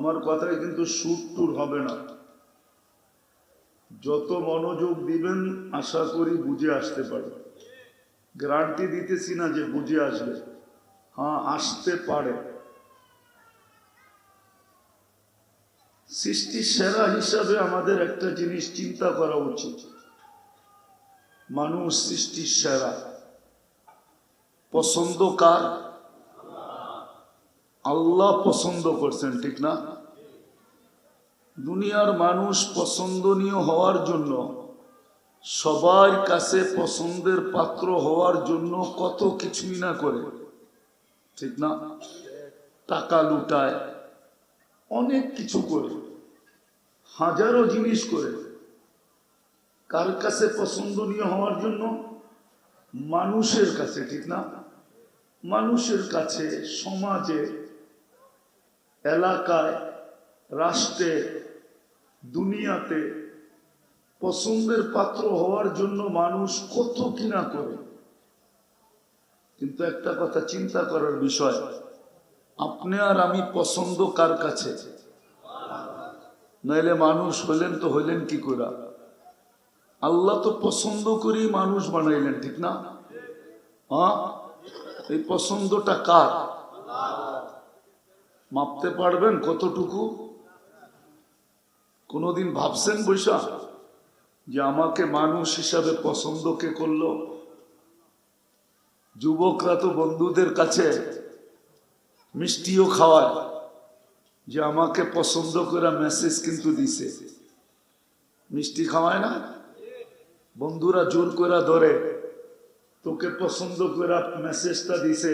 আমার কথায় কিন্তু সুর টুর হবে না। যত মনোযোগ দিবেন, আশা করি বুঝে আসতে পারে গ্যারান্টি দিতেছি না যে বুঝে আসবে। হ্যাঁ আসতে পারে। সৃষ্টির সেরা হিসাবে আমাদের একটা জিনিস চিন্তা করা উচিত। মানুষ সৃষ্টির সেরা। পছন্দ কার? আল্লাহ পছন্দ করছেন, ঠিক না? দুনিয়ার মানুষ পছন্দনীয় হওয়ার জন্য, সবার কাছে পছন্দের পাত্র হওয়ার জন্য কত কিছুই না করে। ঠিক না? টাকা লুটায়, অনেক কিছু করে, হাজারো জিনিস করে। কার কাছে পছন্দনীয় হওয়ার জন্য? মানুষের কাছে, ঠিক না? মানুষের কাছে, সমাজে, এলাকায় রাষ্ট্রে, দুনিয়াতে পছন্দের পাত্র হওয়ার জন্য মানুষ কত কিনা করে। কিন্তু একটা কথা চিন্তা করার বিষয়, আপনি আর আমি পছন্দ কার কাছে? নইলে মানুষ হইলেন তো হইলেন কি করে আল্লাহ তো পছন্দ করেই মানুষ বানাইলেন, ঠিক না? হ্যাঁ? এই পছন্দটা কার? মাপতে পারবেন কতটুকু? কোনোদিন ভাবছেন বৈশা যে আমাকে মানুষ হিসাবে পছন্দ কে করল? যুবকরা তো বন্ধুদের কাছে মিষ্টিও খাওয়ায়, যে আমাকে পছন্দ করে মেসেজ কিন্তু দিছে। মিষ্টি খাওয়ায় না? বন্ধুরা জোর করে ধরে, তোকে পছন্দ করে মেসেজটা দিছে,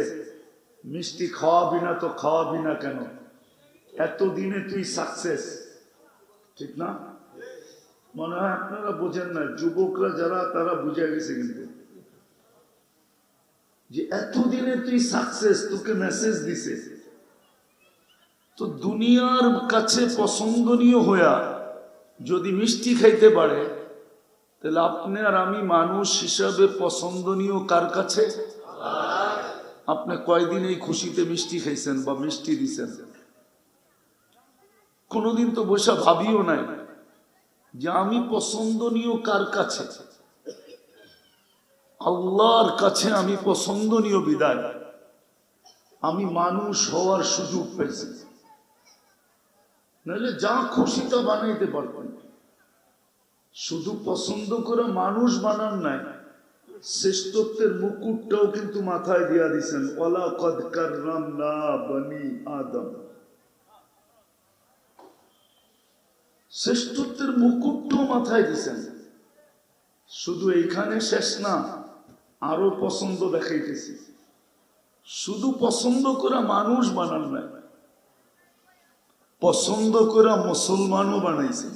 মিষ্টি খাওয়াবি না তো খাওয়াবি না কেন? এতদিনে তুই সাকসেস ঠিক না? মনে হয় আপনারা বোঝেন না, যুবকরা যারা, তারা বুঝে গেছে কিন্তু। যে এতদিনে তুই সাকসেস তোকে মেসেজ দিছে। তো দুনিয়ার কাছে পছন্দনীয় হইয়া যদি মিষ্টি খাইতে পারে, তাহলে আপনি আর আমি মানুষ হিসাবে পছন্দনীয় কার কাছে? আপনি কয়দিন এই খুশিতে মিষ্টি খাইছেন বা মিষ্টি দিছেন? কোনোদিন তো বসে ভাবিও নাই যে আমি পছন্দনীয় কার কাছে? আল্লাহর কাছে আমি পছন্দনীয় বিদায় আমি মানুষ হওয়ার সুযোগ পেয়েছি। নাহলে যা খুশি তা বানাইতে পারবেন শুধু পছন্দ করে মানুষ বানান নাই, শ্রেষ্ঠত্বের মুকুটটাও কিন্তু মাথায় দিয়া দিছেন ওলা কদ কাররাম না বনি আদম। শ্রেষ্ঠত্বের মুকুটটাও মাথায় দিছেন। শুধু এইখানে শেষ না আরও পছন্দ দেখাইতেছি। শুধু পছন্দ করা মানুষ বানান নাই, পছন্দ করে মুসলমানও বানাইছে।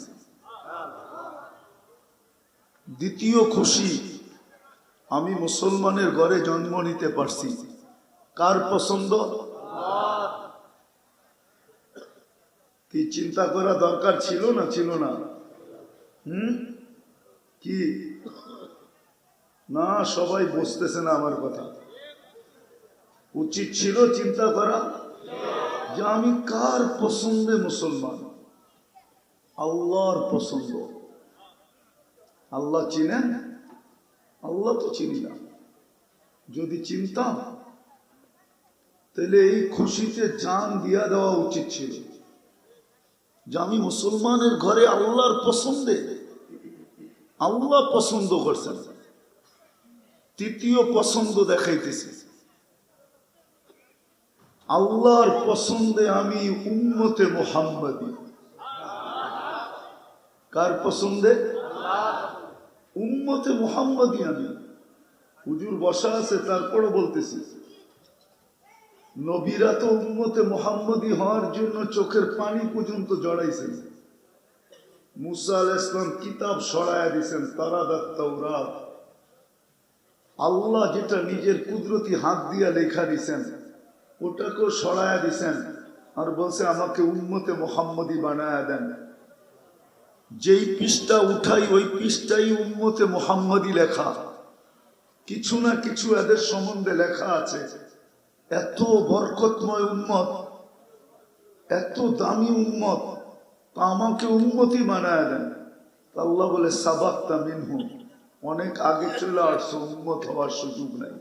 দ্বিতীয় খুশি, আমি মুসলমানের ঘরে জন্ম নিতে পারছি। কার পছন্দ? কি চিন্তা করা দরকার ছিল না ছিল না? হুম? কি? না, সবাই বুঝতেছে না আমার কথা। উচিত ছিল চিন্তা করা যে আমি কার পছন্দে মুসলমান? আল্লাহর পছন্দ। আল্লাহ চিনেন? আল্লাহ তো চিনি না। যদি চিনতাম, তাহলে এই খুশিতে জান দিয়া দেওয়া উচিত ছিল। যে আমি মুসলমানের ঘরে আল্লাহর পছন্দে, আল্লাহ পছন্দ করছেন। তৃতীয় পছন্দ দেখাইতেছি। আল্লাহর পছন্দে আমি উন্মতে মোহাম্মদী। কার পছন্দে? উম্মতে মোহাম্মদী আমি। হুজুর বসা আছে, তারপরও বলতেছি। নবীরা তো উম্মতে মোহাম্মদী হওয়ার জন্য চোখের পানি পর্যন্ত জড়াইছেন। মুসা আল ইসলাম কিতাব সরাইয়া দিছেন তারা দাত্তাউরা আল্লাহ যেটা নিজের কুদরতি হাত দিয়া লেখা দিছেন, ওটাকেও সরাইয়া দিছেন আর বলছে, আমাকে উম্মতে মোহাম্মদী বানায়া দেন। যেই পৃষ্ঠা উঠাই, ওই পৃষ্ঠাই উম্মতে মোহাম্মদী লেখা। কিছু না কিছু এদের সম্বন্ধে লেখা আছে। এত বরকতময় উম্মত, এত দামি উম্মত, তা আমাকে উন্মতি বানায় দেন। আল্লাহ বলে, সাবাক্তা মিনহু, অনেক আগে চলে আসছো উন্মত হওয়ার সুযোগ নাই।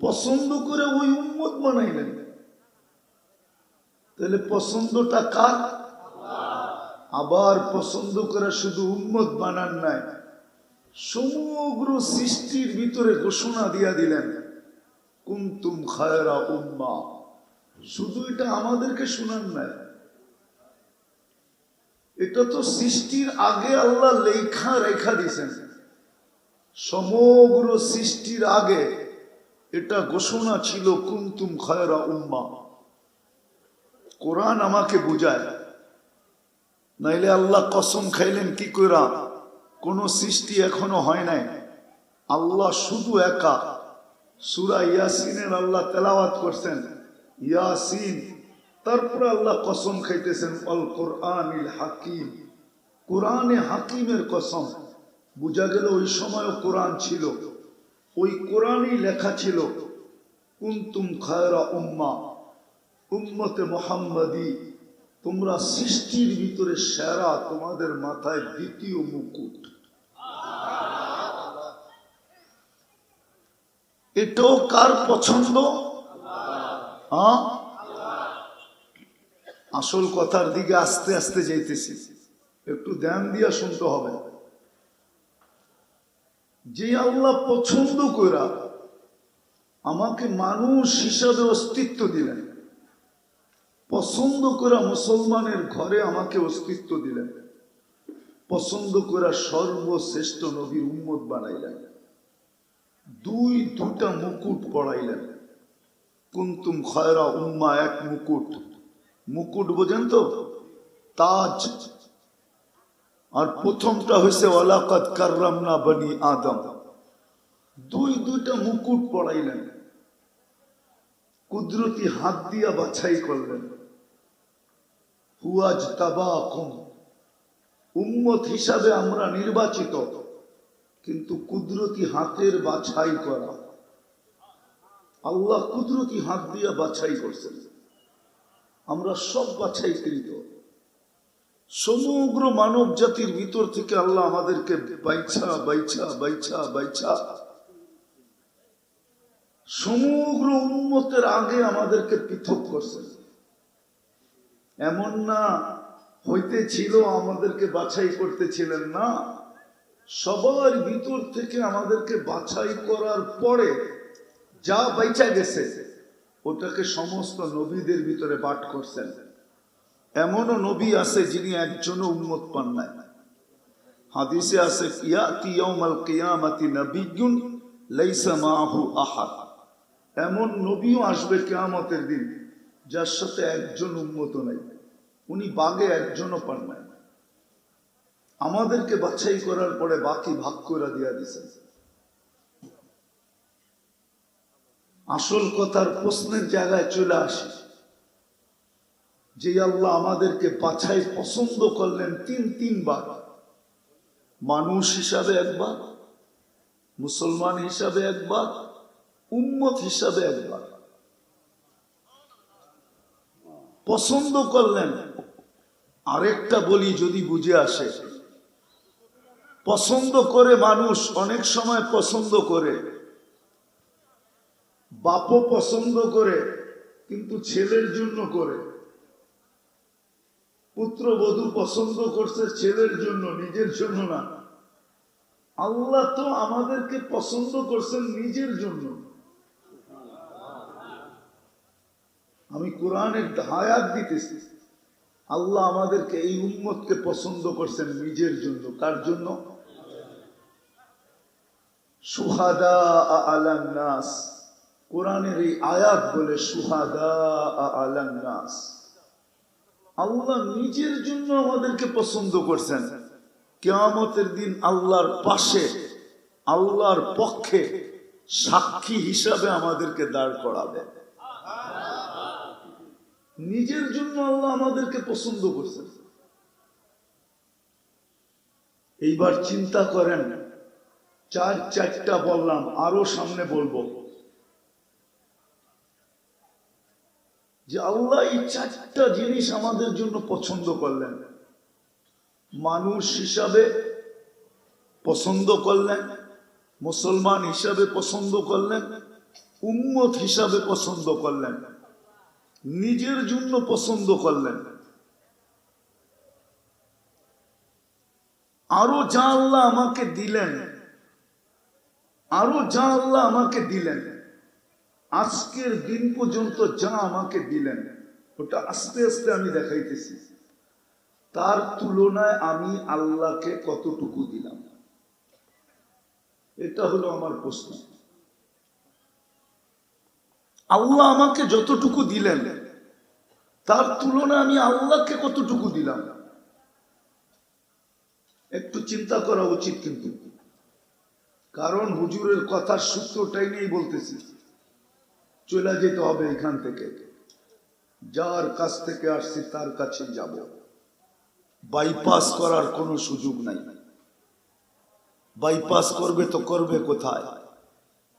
পছন্দ করে ওই উন্মত বানাইলেন। তাহলে পছন্দটা কার? আবার পছন্দ করে শুধু উন্মত বানান নাই। সমগ্র সৃষ্টির ভিতরে ঘোষণা দিয়া দিলেন, কুন্তুম খায়রা উম্মা। শুধু এটা আমাদেরকে শোনান নাই। এটা তো সৃষ্টির আগে আল্লাহ লেখা রেখা দিছেন। সমগ্র সৃষ্টির আগে এটা ঘোষণা ছিল, কুন্তুম খায়রা উম্মা। কোরআন আমাকে বুঝায়। নাইলে আল্লাহ কসম খাইলেন কি কইরা? কোন সৃষ্টি এখনও হয় নাই। আল্লাহ শুধু একা। সুরা ইয়াসিনের আল্লাহ তেলাওয়াত করছেন, ইয়াসিন। তারপরে আল্লাহ কসম খাইতেছেন অল কোরআনিল হাকিম। কোরআনে হাকিমের কসম। বোঝা গেল ওই সময়ও কোরআন ছিল। ওই কোরআনই লেখা ছিল, কুন্তুম খায়রা উম্মা, উম্মতে মোহাম্মদী। তোমরা সৃষ্টির ভিতরে সেরা, তোমাদের মাথায় দ্বিতীয় মুকুট। এটাও কার পছন্দ? আসল কথার দিকে আস্তে আস্তে যাইতেছি। একটু ধ্যান দিয়া শুনতে হবে। যে আল্লাহ পছন্দ করা আমাকে মানুষ হিসাবে অস্তিত্ব দিলেন, পছন্দ করা মুসলমানের ঘরে আমাকে অস্তিত্ব দিলেন, পছন্দ করা সর্বশ্রেষ্ঠ নবীর উম্মত বানাইলেন। দুই দুটা মুকুট পড়াইলেন। কুন্তুম খয়রা উম্মা, এক মুকুট। মুকুট বোঝেন তো? তাজ। আর প্রথমটা হয়েছে ওলাকাত কার্রামনা বনি আদম। দুই, দুইটা মুকুট পড়াইলেন। কুদরতি হাত দিয়া বাছাই করলেন। হুয়াজ তাবাকুম উম্মত হিসাবে আমরা নির্বাচিত। কিন্তু কুদরতি হাতের বাছাই করা। আল্লাহ কুদরতি হাত দিয়া বাছাই করছেন। আমরা সব বাছাইকৃত। সমগ্র মানব জাতির ভিতর থেকে আল্লাহ আমাদেরকে বাইছা বাইছা বাইছা বাইছা। সমগ্র উন্মতের আগে আমাদেরকে পৃথক করছেন। এমন না হইতে ছিল আমাদেরকে বাছাই করতেছিলেন না। সবার ভিতর থেকে আমাদেরকে বাছাই করার পরে যা বাইচা গেছে, ওটাকে সমস্ত নবীদের ভিতরে বাট করছেন। এমনও নবী আছে যিনি একজনও উন্মত পান নাই। হাদিসে আছে এমন নবীও আসবে কেয়ামতের দিন যার সাথে একজন উন্মত নাই। উনি বাগে একজনও পান নাই। আমাদেরকে বাছাই করার পরে বাকি ভাগ করে দিয়া দিছেন। আসল কথার প্রশ্নের জায়গায় চলে আসি। যে আল্লাহ আমাদেরকে বাছাই পছন্দ করলেন তিন তিনবার। মানুষ হিসাবে একবার, মুসলমান হিসাবে একবার, উম্মত হিসাবে একবার। পছন্দ করলেন, আরেকটা বলি যদি বুঝে আসে। পছন্দ করে মানুষ অনেক সময় পছন্দ করে। বাপও পছন্দ করে, কিন্তু ছেলের জন্য করে। পুত্র বধূ পছন্দ করছে ছেলের জন্য, নিজের জন্য না। আল্লাহ তো আমাদেরকে পছন্দ করছেন নিজের জন্য। আমি কোরআনের হায়াত দিতেছি। আল্লাহ আমাদেরকে এই উম্মতকে পছন্দ করছেন নিজের জন্য। কার জন্য? কোরআনের এই আয়াত বলে নিজের জন্য আমাদেরকে পছন্দ করছেন। কেয়ামতের দিন আল্লাহর পাশে, আল্লাহর পক্ষে সাক্ষী হিসাবে আমাদেরকে দাঁড় করাবে। নিজের জন্য আল্লাহ আমাদেরকে পছন্দ করছেন। এইবার চিন্তা করেন চার চারটা বললাম, আরও সামনে বলব। যে আল্লাহ এই চারটা জিনিস আমাদের জন্য পছন্দ করলেন। মানুষ হিসাবে পছন্দ করলেন, মুসলমান হিসাবে পছন্দ করলেন, উম্মত হিসাবে পছন্দ করলেন, নিজের জন্য পছন্দ করলেন। আরও যা আল্লাহ আমাকে দিলেন আরও যা আল্লাহ আমাকে দিলেন, আজকের দিন পর্যন্ত যা আমাকে দিলেন, ওটা আস্তে আস্তে আমি দেখাইতেছি। তার তুলনায় আমি আল্লাহকে কতটুকু দিলাম? এটা হলো আমার প্রশ্ন। আল্লাহ আমাকে যতটুকু দিলেন, তার তুলনায় আমি আল্লাহকে কতটুকু দিলাম? একটু চিন্তা করা উচিত কিন্তু। কারণ হুজুরের কথার সূত্রটাই নেই বলতেছি। চলে যেতে হবে এখান থেকে। যার কাছ থেকে আসছি, তার কাছে যাব। বাইপাস করার কোনো সুযোগ নাই। বাইপাস করবে তো করবে কোথায়?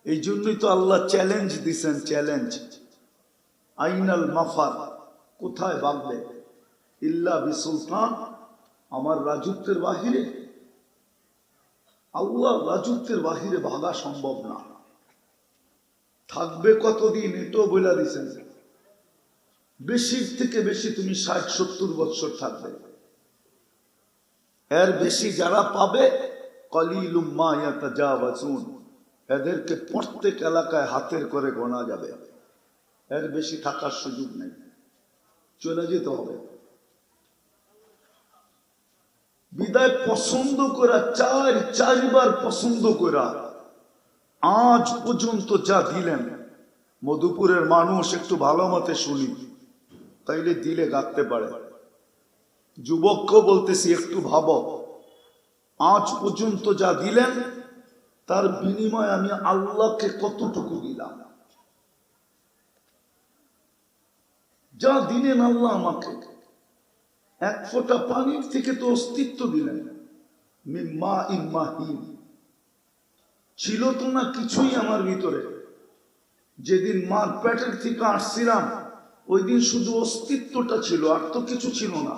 এই জন্যই তো আল্লাহ চ্যালেঞ্জ দিছেন চ্যালেঞ্জ আইনাল মাফার, কোথায় বাগবে ইল্লা বিসুলতান, আমার রাজত্বের বাহিরে। আল্লাহ রাজত্বের বাহিরে ভাগা সম্ভব না। থাকবে কতদিন, এটাও বলে দিছেন। বেশির থেকে বেশি তুমি ষাট, সত্তর বছর থাকবে। এর বেশি যারা পাবে এদেরকে প্রত্যেক এলাকায় হাতের করে গোনা যাবে। এর বেশি থাকার সুযোগ নেই। চলে যেতে হবে। বিদায় পছন্দ করা, চার, চারবার পছন্দ করা। আজ পর্যন্ত যা দিলেন, মধুপুরের মানুষ একটু ভালো মতে শুনি, তাইলে দিলে গাঁথতে পারে। যুবককেও বলতেছি, একটু ভাবো। আজ পর্যন্ত যা দিলেন, তার বিনিময়ে আমি আল্লাহকে কতটুকু দিলাম? যা দিলেন আল্লাহ আমাকে। এক ফোঁটা পানির থেকে তো অস্তিত্ব দিলেন। মা ছিল তো না কিছুই আমার ভিতরে। যেদিন মার পেটের থেকে আসছিলাম ওই দিন শুধু অস্তিত্বটা ছিল, আর তো কিছু ছিল না।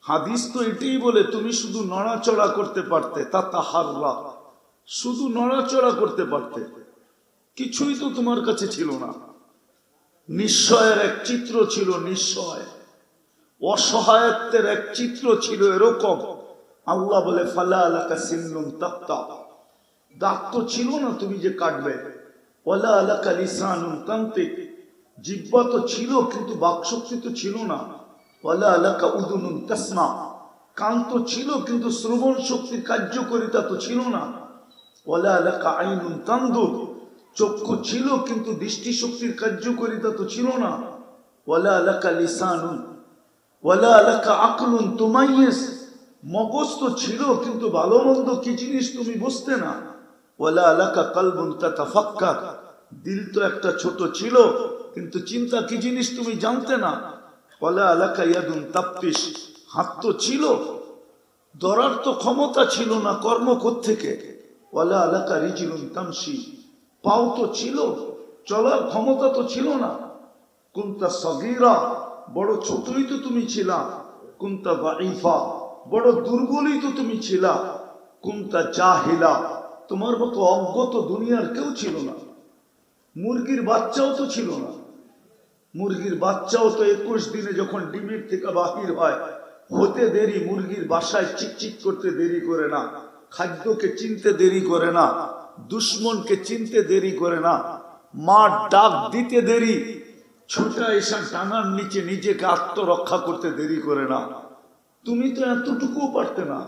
হাদিস তো এটাই বলে, তুমি শুধু নড়াচড়া করতে পারতে, তা তাহাররা শুধু নড়াচড়া করতে পারতে। কিছুই তো তোমার কাছে ছিল না। নিশ্চয়ের এক চিত্র ছিল নিশ্চয় অসহায়ত্বের এক চিত্র ছিল এরকম। আল্লাহ বলে, ফালা আলাকা সিন্নুম তাপ্তা দাঁত তো ছিল না তুমি যে কাটবে। ওলা আলাকা লিসানুম তান্তিক জিব্বা তো ছিল, কিন্তু বাকশক্তি তো ছিল না। ওলা আলাকা উদুনুন তাসমা। কান তো ছিল, কিন্তু শ্রবণ শক্তির কার্যকরিতা তো ছিল না। ওলা আলাকা আইনুন তান্দুর। চক্ষু ছিল, কিন্তু দৃষ্টি শক্তির কার্যকরিতা তো ছিল না। ওলা আলাকা লিসানুন ওয়ালা আলাকা আকলুন তুমাইয়েস। মগজ তো ছিল, কিন্তু ভালো মন্দ কি জিনিস তুমি বুঝতে না। ওয়ালা আলাকা কালবুন তাতাফাক্কার। দিল তো একটা ছোট ছিল, কিন্তু চিন্তা কি জিনিস তুমি জানতে না। ওয়ালা আলাকা ইয়াদুন তাপ্তিস হাত তো ছিল, ধরার তো ক্ষমতা ছিল না কর্ম থেকে ওয়ালা আলাকা রিজিলুন তামসি পাও তো ছিল, চলার ক্ষমতা তো ছিল না। কুন্তা সগীরা। বড় ছোটই তো তুমি ছিলা, কুন্তা বাইফা বড় দুর্বলই তো তুমি ছিলা, কুন্তা জাহিলা, তোমার মতো অজ্ঞত দুনিয়ার কেউ ছিল না। মুরগির বাচ্চাও তো ছিল না। মুরগির বাচ্চাও তো একুশ দিনে যখন ডিমের থেকে বাহির হয়, হতে দেরি মুরগির বাসায় চিকচিক করতে দেরি করে না, খাদ্যকে চিনতে দেরি করে না, দুশ্মনকে চিনতে দেরি করে না মা ডাক দিতে দেরি ছোটা এসা ডানার নিচে নিজেকে আত্মরক্ষা করতে দেরি করে না। তুমি তো এতটুকুও পারতে না।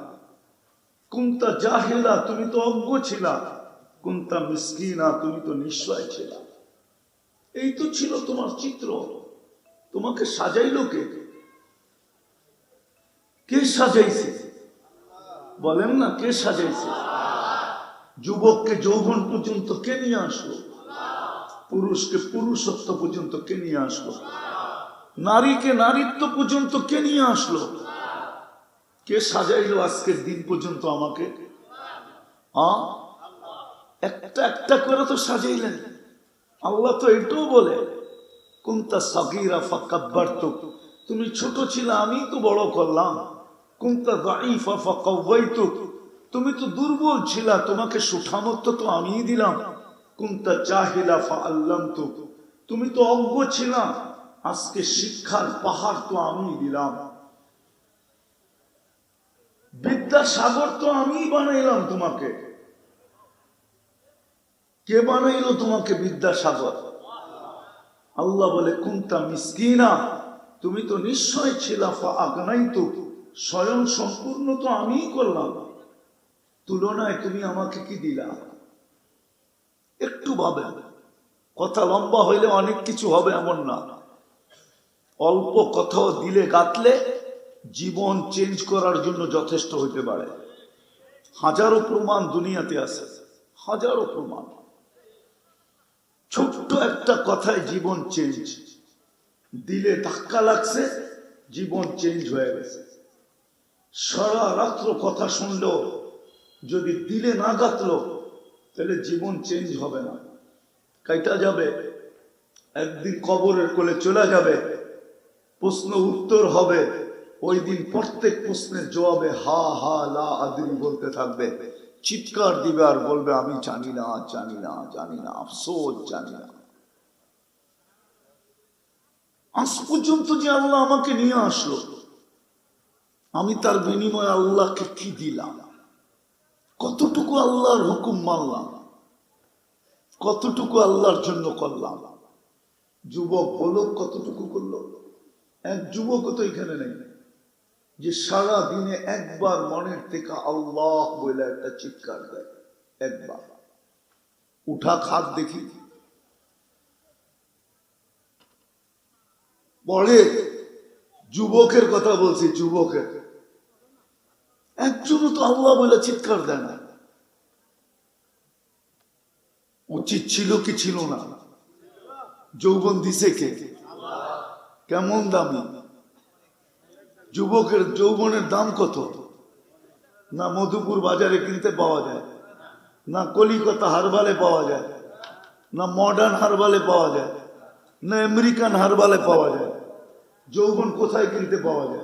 কুন্তা জাহেলা, তুমি তো অজ্ঞ ছিলা। কুন্তা মিসকিনা, তুমি তো নিশ্চয় ছিলা। এই তো ছিল তোমার চিত্র। তোমাকে সাজাইলো কে? কে সাজাইছে? বলেন না, কে সাজাইছে? যুবককে যৌবন পর্যন্ত কে নিয়ে আসলো? পুরুষকে পুরুষত্ব পর্যন্ত কে নিয়ে আসলো? নারীকে নারীত্ব পর্যন্ত কে নিয়ে আসলো? কে সাজাইলো আজকের দিন পর্যন্ত আমাকে? একটা একটা করে তো সাজাইলেন। আল্লাহ তো এটাও বলে, কুন্তা সাকিরা ফাকাব্বার তো তুমি ছোট ছিলে আমি তো বড় করলাম। কুন্তা দাইফা ফাকাওয়াইতু। তুমি তো দুর্বল ছিলা, তোমাকে সুঠামত্ব তো আমিই দিলাম। কুন্তা চাহিলা ফা আল্লাম তো তুমি তো অজ্ঞ ছিলা। আজকে শিক্ষার পাহাড় তো আমি দিলাম। বিদ্যাসাগর তো আমিই বানাইলাম তোমাকে। কে বানাইলো তোমাকে বিদ্যাসাগর? আল্লাহ বলে, কুন্তা মিসকিনা। তুমি তো নিশ্চয় ছিলা আগানাই তো স্বয়ং সম্পূর্ণ তো আমিই করলাম। তুলনায় তুমি আমাকে কি দিলা? একটু ভাবে। কথা লম্বা হইলে অনেক কিছু হবে এমন না। অল্প কথাও দিলে গাতলে জীবন চেঞ্জ করার জন্য যথেষ্ট হইতে পারে। হাজারো প্রমাণ দুনিয়াতে আছে। হাজারো প্রমাণ। ছোট্ট একটা কথায় জীবন চেঞ্জ দিলে ধাক্কা লাগছে, জীবন চেঞ্জ হয়ে গেছে। সারা রাত্র কথা শুনলেও, যদি দিলে না গাতলো তাহলে জীবন চেঞ্জ হবে না। কাইটা যাবে, একদিন কবরের কোলে চলে যাবে, প্রশ্ন উত্তর হবে, ওই দিন প্রত্যেক প্রশ্নের জবাবে হা হা, লা আদিল বলতে থাকবে। চিৎকার দিবে আর বলবে, আমি জানি না জানি না জানি না, আফসোস, জানি না। আজ পর্যন্ত যে আল্লাহ আমাকে নিয়ে আসলো, আমি তার বিনিময়ে আল্লাহকে কি দিলাম? কতটুকু আল্লাহর হুকুম মানলাম? কতটুকু আল্লাহর জন্য করলাম? যুবক বলো কতটুকু করল? এক যুবক তো এখানে নেই। যে সারা দিনে একবার মনের থেকে আল্লাহ বলে একটা চিৎকার দেয়, একবার। উঠা খাত দেখি। পরে যুবকের কথা বলছি, যুবকের। একজনও তো আল্লাহ বলে চিৎকার দেয় না। উচিত ছিল কি ছিল না? যৌবন দিছে কে? কেমন দামি? যুবকের যৌবনের দাম কত? না মধুপুর বাজারে কিনতে পাওয়া যায়, না কলিকাতা হারবালে পাওয়া যায়, না মডার্ন হারবালে পাওয়া যায়, না আমেরিকান হারবালে পাওয়া যায়, যৌবন কোথায় কিনতে পাওয়া যায়?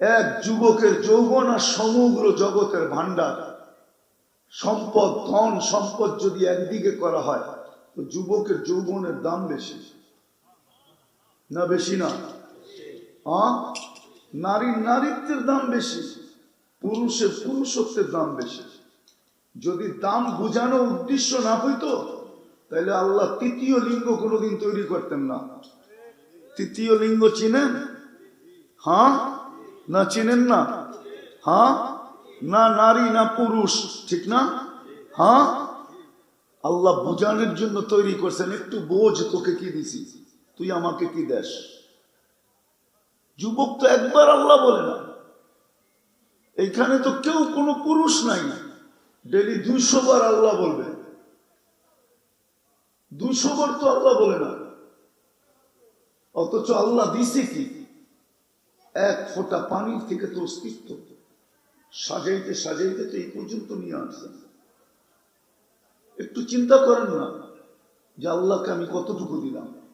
এক যুবকের যৌবন আর সমগ্র জগতের ভান্ডার সম্পদ, ধন, সম্পদ যদি একদিকে করা হয়, তো যুবকের যৌবনের দাম বেশি। না বেশি না? নারীর নারীত্বের দাম বেশি, পুরুষের পুরুষত্বের দাম বেশি। যদি দাম বোঝানো উদ্দেশ্য না হইতো তাহলে আল্লাহ তৃতীয় লিঙ্গ কোনোদিন তৈরি করতেন না। তৃতীয় লিঙ্গ চিনেন? হ্যাঁ? না চিনেন না? হ্যাঁ? না নারী, না পুরুষ, ঠিক না? হ্যাঁ? আল্লাহ বোঝানোর জন্য তৈরি করছেন, একটু বোঝ তোকে কি দিছি। তুই আমাকে কি দেশ? যুবক তো একবার আল্লাহ বলে না। এইখানে তো কেউ কোনো পুরুষ নাই। ডেলি দুইশো বার আল্লাহ বলবে। দুইশো বার তো আল্লাহ বলে না। অথচ আল্লাহ দিছে কি? এক ফোঁটা পানির থেকে তো অস্তিত্ব সাজাইতে সাজাইতে তো এই পর্যন্ত নিয়ে আসছেন একটু চিন্তা করেন না যে আল্লাহকে আমি কতটুকু দিলাম।